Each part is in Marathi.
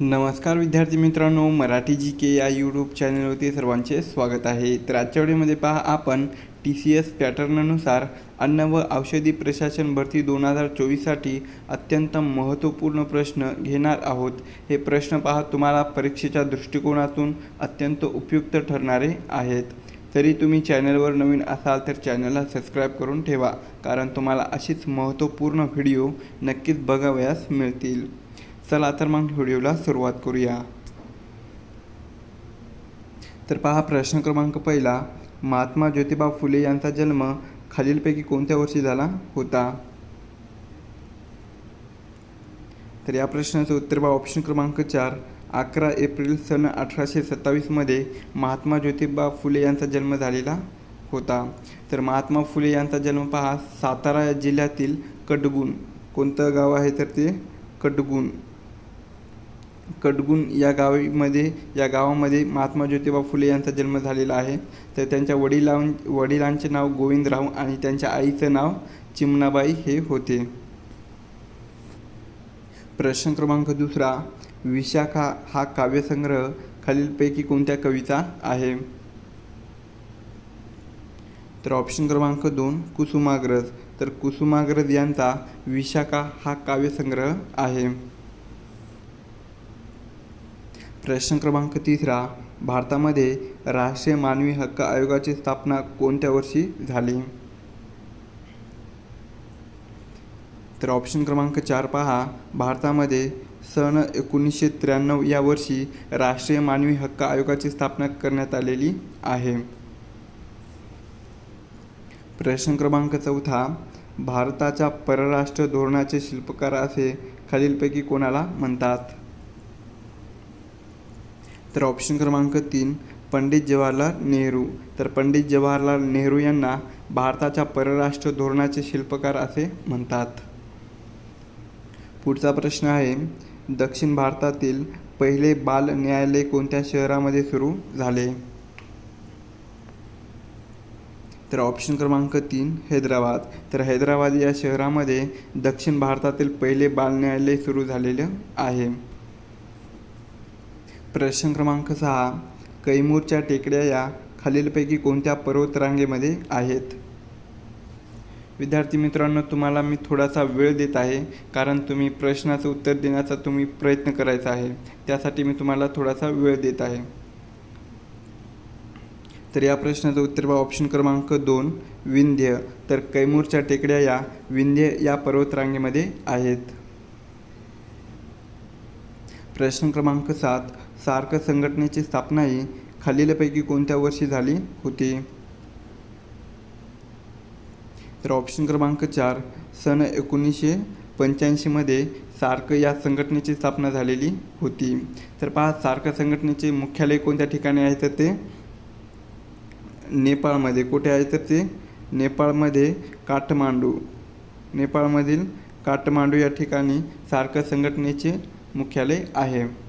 नमस्कार विद्यार्थी मित्रांनो मराठी जी के या यूट्यूब चॅनलवरती सर्वांचे स्वागत आहे. तर आजच्या वेळेमध्ये पहा आपण टी सी एस पॅटर्ननुसार अन्न व औषधी प्रशासन भरती दोन हजार चोवीससाठी अत्यंत महत्त्वपूर्ण प्रश्न घेणार आहोत. हे प्रश्न पहा तुम्हाला परीक्षेच्या दृष्टिकोनातून अत्यंत उपयुक्त ठरणारे आहेत. तरी तुम्ही चॅनलवर नवीन असाल तर चॅनलला सबस्क्राईब करून ठेवा कारण तुम्हाला अशीच महत्त्वपूर्ण व्हिडिओ नक्कीच बघावयास मिळतील. चला तर मग व्हिडिओला सुरुवात करूया. तर पहा प्रश्न क्रमांक पहिला. महात्मा ज्योतिबा फुले यांचा जन्म खालीलपैकी कोणत्या वर्षी झाला होता? तर या प्रश्नाचं उत्तर बा ऑप्शन क्रमांक चार. अकरा एप्रिल सन अठराशे सत्तावीसमध्ये महात्मा ज्योतिबा फुले यांचा जन्म झालेला होता. तर महात्मा फुले यांचा जन्म पहा सातारा जिल्ह्यातील कडगुण. कोणतं गाव आहे तर ते? कडगुण. कडगुण या गावीमध्ये या गावामध्ये महात्मा ज्योतिबा फुले यांचा जन्म झालेला आहे. तर त्यांच्या वडिलां वडिलांचे नाव गोविंदराव आणि त्यांच्या आईचं नाव चिमणाबाई हे होते. प्रश्न क्रमांक दुसरा विशाखा हा काव्यसंग्रह खालीलपैकी कोणत्या कवीचा आहे? तर ऑप्शन क्रमांक दोन कुसुमाग्रज. तर कुसुमाग्रज यांचा विशाखा हा काव्यसंग्रह आहे. प्रश्न क्रमांक तिसरा भारतामध्ये राष्ट्रीय मानवी हक्क आयोगाची स्थापना कोणत्या वर्षी झाली? तर ऑप्शन क्रमांक चार पहा. भारतामध्ये सन एकोणीसशे त्र्याण्णव या वर्षी राष्ट्रीय मानवी हक्क आयोगाची स्थापना करण्यात आलेली आहे. प्रश्न क्रमांक चौथा. भारताच्या परराष्ट्र धोरणाचे शिल्पकार असे खालीलपैकी कोणाला म्हणतात? तर ऑप्शन क्रमांक तीन पंडित जवाहरलाल नेहरू. तर पंडित जवाहरलाल नेहरू यांना भारताच्या परराष्ट्र धोरणाचे शिल्पकार असे म्हणतात. पुढचा प्रश्न आहे दक्षिण भारतातील पहिले बाल न्यायालय कोणत्या शहरामध्ये सुरू झाले? तर ऑप्शन क्रमांक तीन हैदराबाद. तर हैदराबाद या शहरामध्ये दक्षिण भारतातील पहिले बाल न्यायालय सुरू झालेलं आहे. प्रश्न क्रमांक सहा कैमूरच्या टेकड्या या खालीलपैकी कोणत्या पर्वतरांगेमध्ये आहेत? विद्यार्थी मित्रांनो तुम्हाला मी थोडासा वेळ देत आहे कारण तुम्ही प्रश्नाचं उत्तर देण्याचा तुम्ही प्रयत्न करायचा आहे. त्यासाठी मी तुम्हाला थोडासा वेळ देत आहे. तर या प्रश्नाचं उत्तर बा ऑप्शन क्रमांक दोन विंध्य. तर कैमूरच्या टेकड्या या विंध्य या पर्वतरांगेमध्ये आहेत. प्रश्न क्रमांक सात सार्क संघटनेची स्थापना ही खालीलपैकी कोणत्या वर्षी झाली होती? तर ऑप्शन क्रमांक चार सन एकोणीसशे पंच्याऐंशीमध्ये सार्क या संघटनेची स्थापना झालेली होती. तर पहा सार्क संघटनेचे मुख्यालय कोणत्या ठिकाणी आहे? तर ते नेपाळमध्ये. कुठे आहे? तर ते नेपाळमध्ये काठमांडू. नेपाळमधील काठमांडू या ठिकाणी सार्क संघटनेचे मुख्यालय आहे.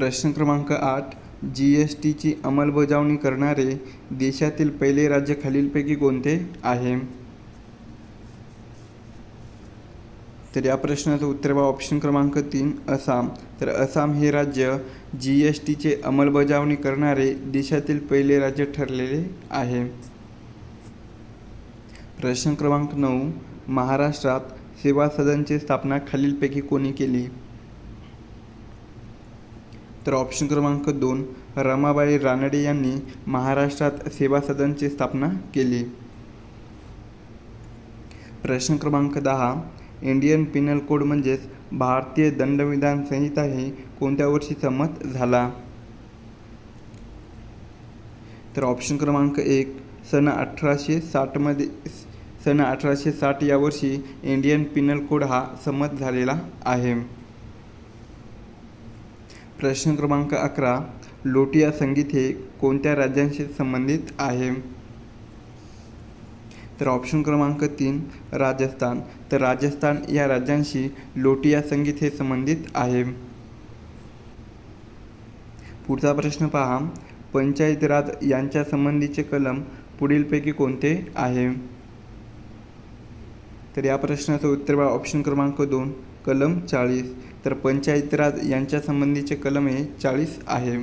प्रश्न क्रमांक आठ जी एस टीची अंमलबजावणी करणारे देशातील पहिले राज्य खालीलपैकी कोणते आहे? तर या प्रश्नाचं उत्तर बा ऑप्शन क्रमांक तीन आसाम. तर आसाम हे राज्य जी एस टीचे अंमलबजावणी करणारे देशातील पहिले राज्य ठरलेले आहे. प्रश्न क्रमांक नऊ महाराष्ट्रात सेवा सदनची स्थापना खालीलपैकी कोणी केली? तर ऑप्शन क्रमांक दोन रमाबाई रानडे यांनी महाराष्ट्रात सेवा सदनची स्थापना केली. प्रश्न क्रमांक दहा इंडियन पिनल कोड म्हणजेच भारतीय दंडविधान संहिता ही कोणत्या वर्षी संमत झाला? तर ऑप्शन क्रमांक एक सन अठराशे साठमध्ये सन अठराशे साठ या वर्षी इंडियन पिनल कोड हा संमत झालेला आहे. प्रश्न क्रमांक अकरा लोटिया संगीत हे कोणत्या राज्यांशी संबंधित आहे? तर ऑप्शन क्रमांक तीन राजस्थान. तर राजस्थान या राज्यांशी लोटिया संगीत हे संबंधित आहे. पुढचा प्रश्न पहा. पंचायत राज यांच्या संबंधीचे कलम पुढीलपैकी कोणते आहे? तर या प्रश्नाचं उत्तर ऑप्शन क्रमांक दोन कलम चाळीस. तर पंचायत राज यांच्या संबंधीचे कलम हे चाळीस आहे.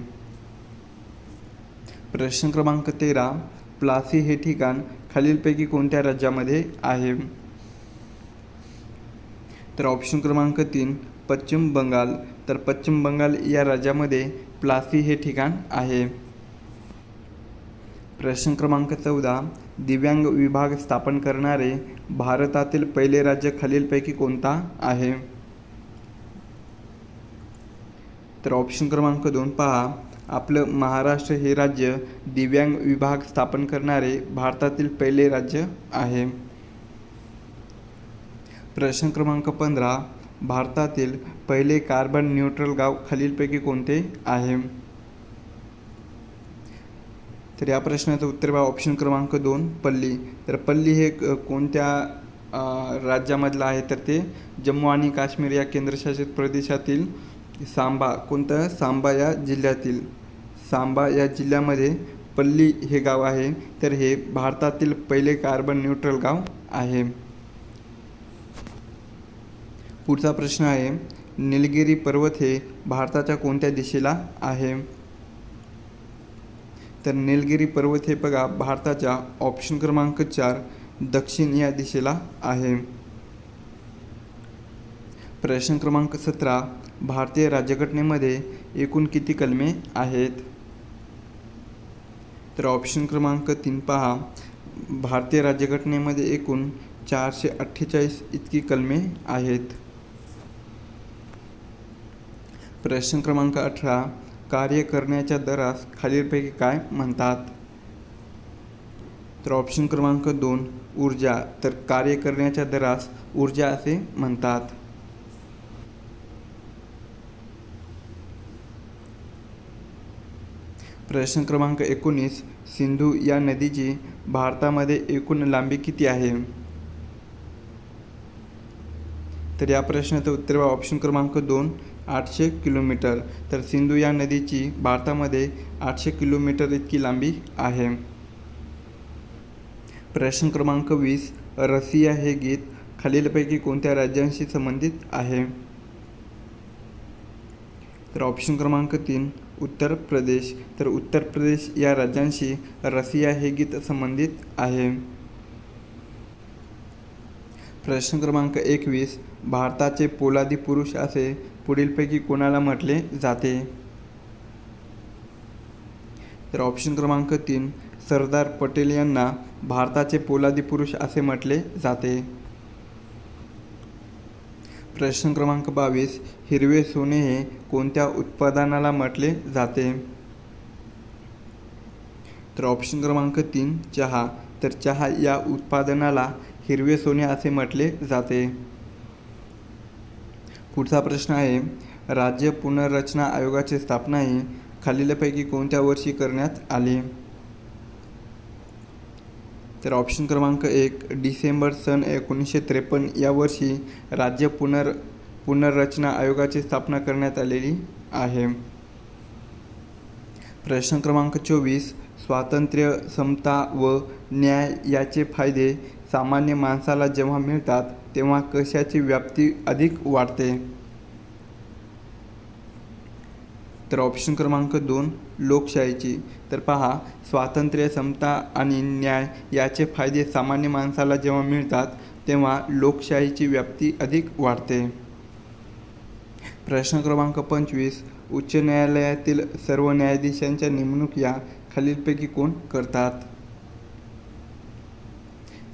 प्रश्न क्रमांक तेरा. प्लासी हे ठिकाण खालीलपैकी कोणत्या राज्यामध्ये आहे? तर ऑप्शन क्रमांक तीन पश्चिम बंगाल. तर पश्चिम बंगाल या राज्यामध्ये प्लासी हे ठिकाण आहे. प्रश्न क्रमांक चौदा. दिव्यांग विभाग स्थापन करणारे भारतातील पहिले राज्य खालीलपैकी कोणता आहे? तर ऑप्शन क्रमांक दोन पहा. आपलं महाराष्ट्र हे राज्य दिव्यांग विभाग स्थापन करणारे भारतातील पहिले राज्य आहे. प्रश्न क्रमांक पंधरा. भारतातील पहिले कार्बन न्यूट्रल गाव खालीलपैकी कोणते आहे? तर या प्रश्नाचं उत्तर बघा ऑप्शन क्रमांक दोन पल्ली. तर पल्ली हे कोणत्या राज्यामधलं आहे? तर ते जम्मू आणि काश्मीर या केंद्रशासित प्रदेशातील सांबा. कोणतं? सांबा या जिल्ह्यातील. सांबा या जिल्ह्यामध्ये पल्ली हे गाव आहे. तर हे भारतातील पहिले कार्बन न्यूट्रल गाव आहे. पुढचा प्रश्न आहे निलगिरी पर्वत हे भारताच्या कोणत्या दिशेला आहे? तर निलगिरी पर्वत हे बघा भारताच्या ऑप्शन क्रमांक चार दक्षिण या दिशेला आहे. प्रश्न क्रमांक सतरा भारतीय राज्यघटनेमध्ये एकूण किती कलमे आहेत? तर ऑप्शन क्रमांक तीन पहा. भारतीय राज्यघटनेमध्ये एकूण चारशे अठ्ठेचाळीस इतकी कलमे आहेत. प्रश्न क्रमांक अठरा कार्य करण्याच्या दरास खालीलपैकी काय म्हणतात? तर ऑप्शन क्रमांक दोन ऊर्जा. तर कार्य करण्याच्या दरास ऊर्जा असे म्हणतात. प्रश्न क्रमांक एकोणीस सिंधू या नदीची भारतामध्ये एकूण लांबी किती आहे? तर या प्रश्नाचं उत्तर ऑप्शन क्रमांक दोन आठशे किलोमीटर. तर सिंधू या नदीची भारतामध्ये आठशे किलोमीटर इतकी लांबी आहे. प्रश्न क्रमांक वीस रसिया हे गीत खालीलपैकी कोणत्या राज्यांशी संबंधित आहे? तर ऑप्शन क्रमांक तीन उत्तर प्रदेश. तर उत्तर प्रदेश या राज्यांशी रसिया हे गीत संबंधित आहे. प्रश्न क्रमांक एकवीस भारताचे पोलादी पुरुष असे पुढीलपैकी कोणाला म्हटले जाते? तर ऑप्शन क्रमांक तीन सरदार पटेल यांना भारताचे पोलादी पुरुष असे म्हटले जाते. प्रश्न क्रमांक बावीस हिरवे सोने हे कोणत्या उत्पादनाला म्हटले जाते? तर ऑप्शन क्रमांक तीन चहा. तर चहा या उत्पादनाला हिरवे सोने असे म्हटले जाते. पुढचा प्रश्न आहे राज्य पुनर्रचना आयोगाची स्थापना ही खालीलपैकी कोणत्या वर्षी करण्यात आली? तर ऑप्शन क्रमांक एक डिसेंबर सन एकोणीसशे त्रेपन्न या वर्षी राज्य पुनर पुनर्रचना आयोगाची स्थापना करण्यात आलेली आहे. प्रश्न क्रमांक चोवीस स्वातंत्र्य समता व न्याय याचे फायदे सामान्य माणसाला जेव्हा मिळतात तेव्हा कशाची व्याप्ती अधिक वाढते? तर ऑप्शन क्रमांक दोन लोकशाहीची. तर पहा स्वातंत्र्य समता आणि न्याय याचे फायदे सामान्य माणसाला जेव्हा मिळतात तेव्हा लोकशाहीची व्याप्ती अधिक वाढते. प्रश्न क्रमांक पंचवीस उच्च न्यायालयातील सर्व न्यायाधीशांच्या नेमणूक या खालीलपैकी कोण करतात?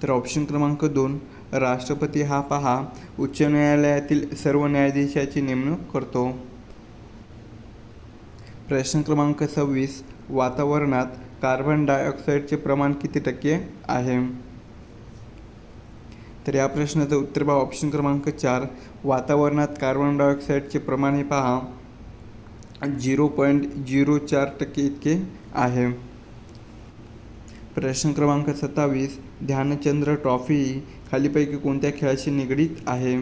तर ऑप्शन क्रमांक दोन राष्ट्रपती हा पहा उच्च न्यायालयातील सर्व न्यायाधीशाची नेमणूक करतो. प्रश्न क्रमांक सव्वीस वातावरणात कार्बन डायऑक्साईडचे प्रमाण किती टक्के आहे? तर या प्रश्नाचं उत्तर पहा ऑप्शन क्रमांक चार वातावरणात कार्बन डायऑक्साईडचे प्रमाण हे पहा झिरो पॉईंट झिरो चार टक्के इतके आहे. प्रश्न क्रमांक सत्तावीस ध्यानचंद्र ट्रॉफी खालीपैकी कोणत्या खेळाशी निगडीत आहे?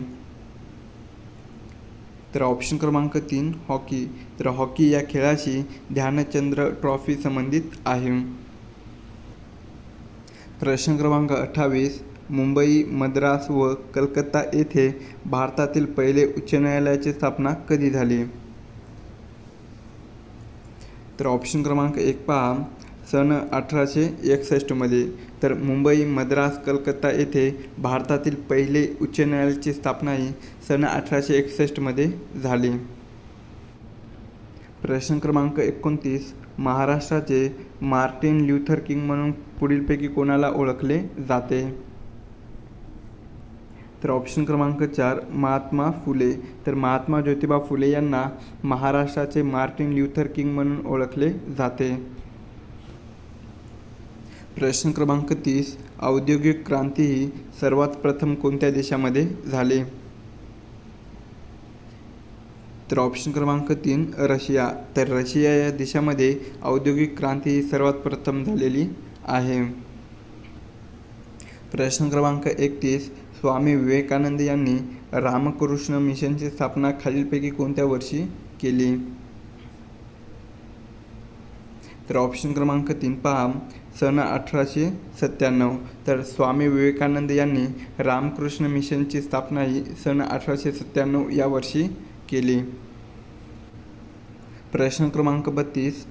तर ऑप्शन क्रमांक तीन हॉकी तर हॉकी या खेळाशी ध्यानचंद्र ट्रॉफी संबंधित आहे. प्रश्न क्रमांक अठ्ठावीस मुंबई मद्रास व कलकत्ता येथे भारतातील पहिले उच्च न्यायालयाची स्थापना कधी झाली? तर ऑप्शन क्रमांक एक पहा. सन अठराशे एकसष्टमध्ये तर मुंबई मद्रास कलकत्ता येथे भारतातील पहिले उच्च न्यायालयाची स्थापना ही सन अठराशे एकसष्टमध्ये झाली. प्रश्न क्रमांक एकोणतीस महाराष्ट्राचे मार्टिन ल्युथर किंग म्हणून पुढीलपैकी कोणाला ओळखले जाते? तर ऑप्शन क्रमांक चार महात्मा फुले. तर महात्मा ज्योतिबा फुले यांना महाराष्ट्राचे मार्टिन ल्युथर किंग म्हणून ओळखले जाते. प्रश्न क्रमांक तीस औद्योगिक क्रांती ही सर्वात प्रथम कोणत्या देशामध्ये झाली? तर ऑप्शन क्रमांक तीन रशिया. तर रशिया या देशामध्ये औद्योगिक क्रांती ही सर्वात प्रथम झालेली आहे. प्रश्न क्रमांक एकतीस स्वामी विवेकानंद यांनी रामकृष्ण मिशनची स्थापना खालीलपैकी कोणत्या वर्षी केली? तर ऑप्शन क्रमांक तीन पहा. सन अठराशे सत्त्याण्णव. तर स्वामी विवेकानंद यांनी रामकृष्ण मिशनची स्थापना ही सन अठराशे सत्त्याण्णव या वर्षी केली. प्रश्न क्रमांक बत्तीस.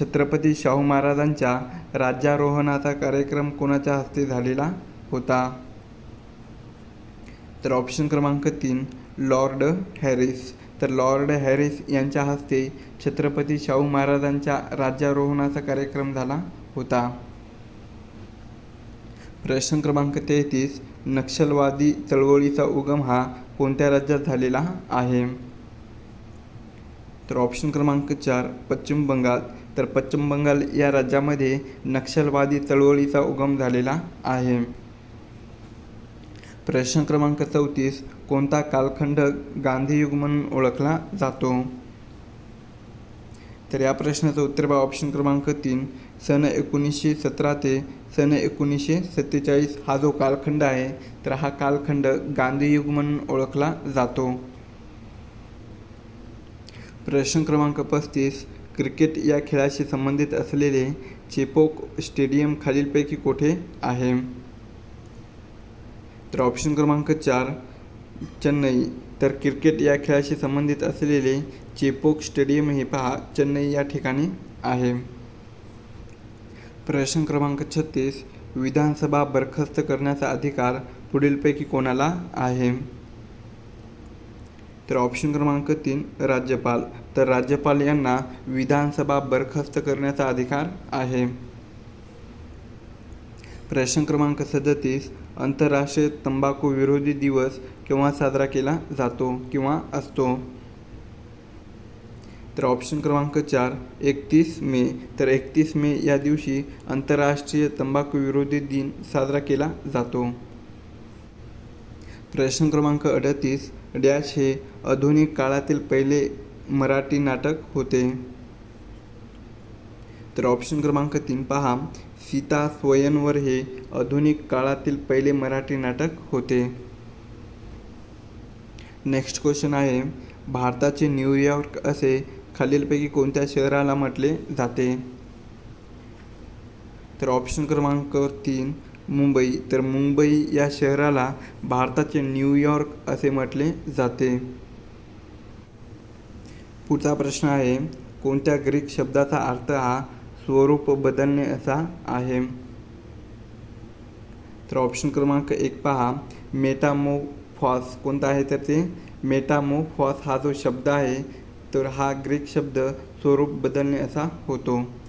छत्रपती शाहू महाराजांच्या राज्यारोहणाचा कार्यक्रम कोणाच्या हस्ते झालेला होता? तर ऑप्शन क्रमांक तीन लॉर्ड हॅरिस. तर लॉर्ड हॅरिस यांच्या हस्ते छत्रपती शाहू महाराजांच्या राज्यारोहणाचा कार्यक्रम झाला होता. प्रश्न क्रमांक तेहतीस नक्षलवादी चळवळीचा उगम हा कोणत्या राज्यात झालेला आहे? तर ऑप्शन क्रमांक चार पश्चिम बंगाल. तर पश्चिम बंगाल या राज्यामध्ये नक्षलवादी चळवळीचा उगम झालेला आहे. प्रश्न क्रमांक चौतीस कोणता कालखंड गांधीयुग म्हणून ओळखला जातो? तर या प्रश्नाचं उत्तर बा ऑप्शन क्रमांक तीन. सन एकोणीसशे सतरा ते सन एकोणीसशे सत्तेचाळीस हा जो कालखंड आहे तर हा कालखंड गांधीयुग म्हणून ओळखला जातो. प्रश्न क्रमांक पस्तीस. क्रिकेट या खेळाशी संबंधित असलेले चेपोक स्टेडियम खालीलपैकी कोठे आहे? तर ऑप्शन क्रमांक चार. चेन्नई तर क्रिकेट या खेळाशी संबंधित असलेले चेपोक स्टेडियम हे पहा चेन्नई या ठिकाणी आहे. प्रश्न क्रमांक छत्तीस विधानसभा बरखास्त करण्याचा अधिकार पुढीलपैकी कोणाला आहे? तर ऑप्शन क्रमांक तीन राज्यपाल. तर राज्यपाल यांना विधानसभा बरखास्त करण्याचा अधिकार आहे. प्रश्न क्रमांक सदतीस आंतरराष्ट्रीय तंबाखू विरोधी दिवस केव्हा साजरा केला जातो किंवा असतो? तर ऑप्शन क्रमांक चार एकतीस मे. तर एकतीस मे या दिवशी आंतरराष्ट्रीय तंबाखू विरोधी दिन साजरा केला जातो. प्रश्न क्रमांक अडतीस डॅश हे आधुनिक काळातील पहिले मराठी नाटक होते. तर ऑप्शन क्रमांक तीन पहा. सीता स्वयंवर हे आधुनिक काळातील पहिले मराठी नाटक होते. नेक्स्ट क्वेश्चन आहे भारताचे न्यूयॉर्क असे खालीलपैकी कोणत्या शहराला म्हटले जाते? तर ऑप्शन क्रमांक तीन मुंबई. तर मुंबई या शहराला भारताचे न्यूयॉर्क असे म्हटले जाते. पुढचा प्रश्न आहे कोणत्या ग्रीक शब्दाचा अर्थ हा स्वरूप बदलणे असा आहे. तर ऑप्शन क्रमांक एक पहा. मेटामोफॉस कोणता आहे? तर ते मेटामोफॉस हा जो शब्द आहे तर हा ग्रीक शब्द स्वरूप बदलणे असा होतो.